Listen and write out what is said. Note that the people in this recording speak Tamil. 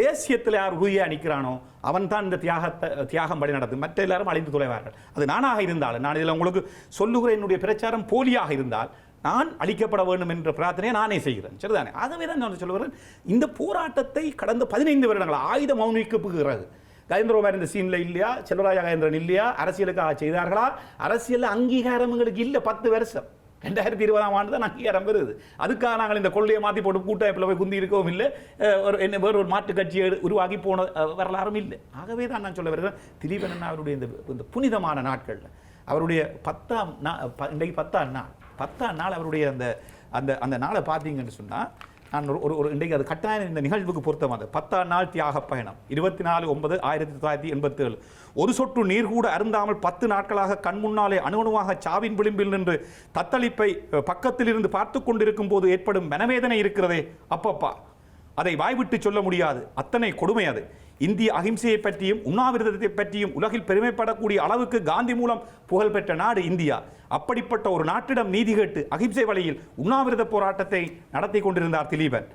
தேசியத்தில் யார் உறுதியாக நிற்கிறானோ அவன் தான் இந்த தியாகத்தை தியாகம் படி நடந்தது மற்ற எல்லாரும் அழிந்து தொலைவார்கள். அது நானாக இருந்தாலும் நான் இதில் உங்களுக்கு சொல்லுகிற என்னுடைய பிரச்சாரம் போலியாக இருந்தால் நான் அழிக்கப்பட வேண்டும் என்ற பிரார்த்தனையை நானே செய்கிறேன். சரிதானே? ஆகவே தான் நான் சொல்லுகிறேன் இந்த போராட்டத்தை கடந்த பதினைந்து வருடங்கள் ஆயுத மௌனிக்கு பிறகு கஜேந்திரகுமார் இந்த சீனில் இல்லையா? செல்வராஜ கஜேந்திரன் இல்லையா? அரசியலுக்காக செய்தார்களா? அரசியல் அங்கீகாரம் எங்களுக்கு இல்லை பத்து வருஷம். ரெண்டாயிரத்தி இருபதாம் ஆண்டு தான் அங்கீகாரம் வருது. அதுக்காக நாங்கள் இந்த கொள்கையை மாற்றி போட்டு கூட்டமைப்பில் போய் குந்தி இருக்கவும் இல்லை. ஒரு என்ன வேறு ஒரு மாற்று கட்சியை உருவாக்கி போன வரலாறும் இல்லை. ஆகவே தான் நான் சொல்ல வருகிறேன் திலீபன் அவருடைய இந்த இந்த புனிதமான நாட்களில் அவருடைய பத்தாம் நா ப- இன்றைக்கு பத்தாம் நாள் பத்தாம் நாள் அவருடைய அந்த அந்த அந்த நாளை பார்த்தீங்கன்னு சொன்னால் நான் ஒரு ஒரு- இன்றைக்கு அது கட்டாயம் இந்த நிகழ்வுக்கு பொருத்தமானது பத்தாம் நாள் தியாக பயணம். இருபத்தி நாலு ஒன்பது ஆயிரத்தி தொள்ளாயிரத்தி எண்பத்தி ஏழு ஒரு சொட்டு நீர் கூட அருந்தாமல் பத்து நாட்களாக கண் முன்னாலே அணுவணுவாக சாவின் விளிம்பில் நின்று தத்தளிப்பை பக்கத்திலிருந்து பக்கத்தில் இருந்து பார்த்து கொண்டிருக்கும் போது ஏற்படும் மனவேதனை இருக்கிறதே. அப்பப்பா. அதை வாய்விட்டு சொல்ல முடியாது. அத்தனை கொடுமை அது. இந்திய அகிம்சையை பற்றியும் உண்ணாவிரதத்தை பற்றியும் உலகில் பெருமைப்படக்கூடிய அளவுக்கு காந்தி மூலம் புகழ்பெற்ற நாடு இந்தியா. அப்படிப்பட்ட ஒரு நாட்டிடம் நீதி கேட்டு அகிம்சை வழியில் உண்ணாவிரத போராட்டத்தை நடத்தி கொண்டிருந்தார் திலீபன்.